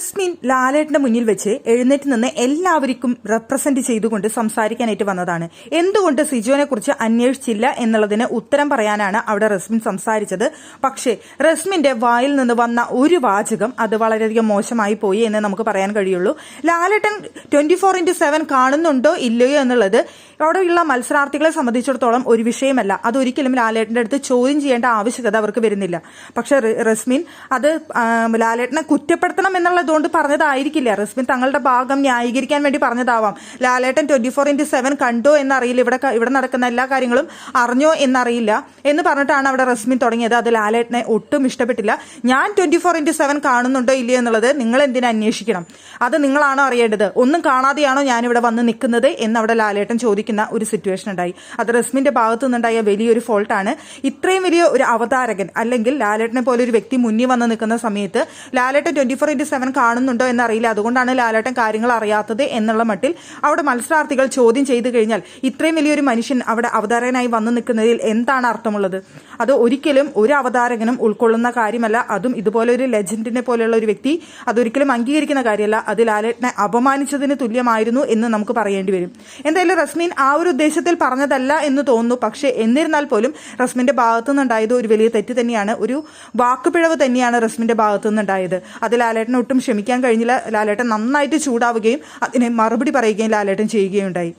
റസ്മിൻ ലാലേട്ടന്റെ മുന്നിൽ വെച്ച് എഴുന്നേറ്റ് നിന്ന് എല്ലാവർക്കും റെപ്രസെന്റ് ചെയ്തുകൊണ്ട് സംസാരിക്കാനായിട്ട് വന്നതാണ്. എന്തുകൊണ്ട് സിജോനെ കുറിച്ച് അന്വേഷിച്ചില്ല എന്നുള്ളതിന് ഉത്തരം പറയാനാണ് അവിടെ റസ്മിൻ സംസാരിച്ചത്. പക്ഷേ റസ്മിന്റെ വായിൽ നിന്ന് വന്ന ഒരു വാചകം അത് വളരെയധികം മോശമായി പോയി എന്ന് നമുക്ക് പറയാൻ കഴിയുള്ളൂ. Lalettan twenty four into seven കാണുന്നുണ്ടോ ഇല്ലയോ എന്നുള്ളത് അവിടെയുള്ള മത്സരാർത്ഥികളെ സംബന്ധിച്ചിടത്തോളം ഒരു വിഷയമല്ല. അതൊരിക്കലും ലാലേട്ടന്റെ അടുത്ത് ചോദ്യം ചെയ്യേണ്ട ആവശ്യകത അവർക്ക് വരുന്നില്ല. പക്ഷെ റസ്മിൻ അത് ലാലേട്ടനെ കുറ്റപ്പെടുത്തണം എന്നുള്ളതുകൊണ്ട് പറഞ്ഞതായിരിക്കില്ല. റസ്മിൻ തങ്ങളുടെ ഭാഗം ന്യായീകരിക്കാൻ വേണ്ടി പറഞ്ഞതാവാം. Lalettan twenty four into seven കണ്ടോ എന്നറിയില്ല. ഇവിടെ ഇവിടെ നടക്കുന്ന എല്ലാ കാര്യങ്ങളും അറിഞ്ഞോ എന്നറിയില്ല എന്ന് പറഞ്ഞിട്ടാണ് അവിടെ റസ്മിൻ തുടങ്ങിയത്. അത് ലാലേട്ടനെ ഒട്ടും ഇഷ്ടപ്പെട്ടില്ല. ഞാൻ ട്വന്റി ഫോർ ഇന്റു സെവൻ കാണുന്നുണ്ടോ ഇല്ലയോ എന്നുള്ളത് നിങ്ങൾ എന്തിനാ അന്വേഷിക്കണം? അത് നിങ്ങളാണോ അറിയേണ്ടത്? ഒന്നും കാണാതെയാണോ ഞാൻ ഇവിടെ വന്ന് നിൽക്കുന്നത്? എന്ന് അവിടെ ലാലേട്ടൻ ചോദിക്കുന്ന ഒരു സിറ്റുവേഷൻ ഉണ്ടായി. അത് റസ്മിന്റെ ഭാഗത്തു നിന്നുണ്ടായ വലിയൊരു ഫോൾട്ടാണ് ഇത്രയും വലിയ ഒരു അവതാരകൻ അല്ലെങ്കിൽ ലാലേട്ടനെ പോലെ ഒരു വ്യക്തി മുന്നിൽ വന്ന് നിൽക്കുന്ന സമയത്ത് Lalettan twenty four into seven കാണുന്നുണ്ടോ എന്നറിയില്ല. അതുകൊണ്ടാണ് ലാലേട്ടൻ കാര്യങ്ങൾ അറിയാത്തത് എന്നുള്ള മട്ടിൽ അവിടെ മത്സരാർത്ഥികൾ ചോദ്യം ചെയ്തു കഴിഞ്ഞാൽ ഇത്രയും വലിയൊരു മനുഷ്യൻ അവിടെ അവതാരകനായി വന്നു നിൽക്കുന്നതിൽ എന്താണ് അർത്ഥമുള്ളത്? അത് ഒരിക്കലും ഒരു അവതാരകനും ഉൾക്കൊള്ളുന്ന കാര്യമല്ല. അതും ഇതുപോലെ ഒരു ലെജൻഡിനെ പോലെയുള്ള ഒരു വ്യക്തി അതൊരിക്കലും അംഗീകരിക്കുന്ന കാര്യമല്ല. അത് ലാലേട്ടനെ അപമാനിച്ചതിന് തുല്യമായിരുന്നു എന്ന് നമുക്ക് പറയേണ്ടി വരും. എന്തായാലും റസ്മിൻ ആ ഒരു ഉദ്ദേശത്തിൽ പറഞ്ഞതല്ല എന്ന് തോന്നുന്നു. പക്ഷേ എന്നിരുന്നാൽ പോലും റസ്മിന്റെ ഭാഗത്തു നിന്നുണ്ടായത് ഒരു വലിയ തെറ്റ് തന്നെയാണ്. ഒരു വാക്കുപിഴവ് തന്നെയാണ് റസ്മിന്റെ ഭാഗത്തു നിന്നുണ്ടായത് അത് ലാലേട്ടന് ഒട്ടും ക്ഷമിക്കാൻ കഴിഞ്ഞില്ല. ലാലേട്ടൻ നന്നായിട്ട് ചൂടാവുകയും അതിനെ മറുപടി പറയുകയും ലാലേട്ടൻ ചെയ്യുകയുണ്ടായി.